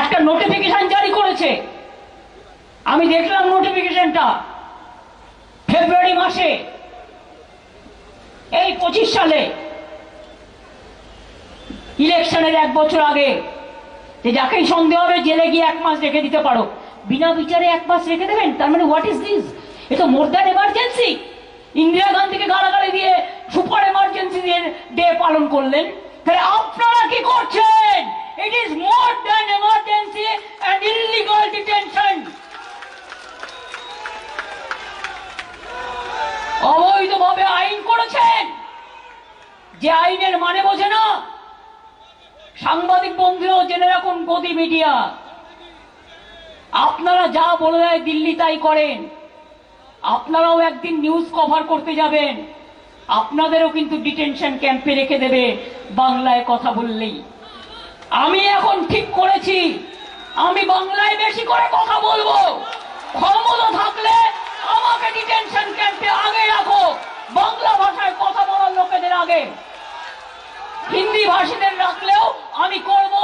একটা নোটিফিকেশন জারি করেছে। আমি দেখলাম নোটিফিকেশনটা ফেব্রুয়ারি মাসে। এই পঁচিশ সালে। ইলেকশনের এক বছর আগে। যে যাকেই সন্দেহ হবে, জেলে গিয়ে এক মাস রেখে দিতে পারো। বিনা বিচারে এক মাস রেখে দেবেন? তার মানে হোয়াট ইজ দিস এ তো মোর দ্যান এমার্জেন্সি ইন্দিরা গান্ধীকে গালাগালি দিয়ে সুপার এমার্জেন্সি দিয়ে ডে পালন করলেন। তাহলে আপনারা কি করছেন? ইট ইজ মোর দ্যান অবৈধভাবে আইন করেছেন, যে আইনের মানে বোঝে না। সাংবাদিক বন্ধুরাও জেনে রাখুন, গদি মিডিয়া। আপনারা যা বলে দেয় দিল্লি তাই করেন। আপনারাও একদিন নিউজ কভার করতে যাবেন। আপনাদেরও কিন্তু ডিটেনশন ক্যাম্পে রেখে দেবে, বাংলায় কথা বললেই। আমি এখন ঠিক করেছি, আমি বাংলায় বেশি করে কথা বলব। ক্ষমতা হিন্দি ভাষীদের রাখলেও আমি করব।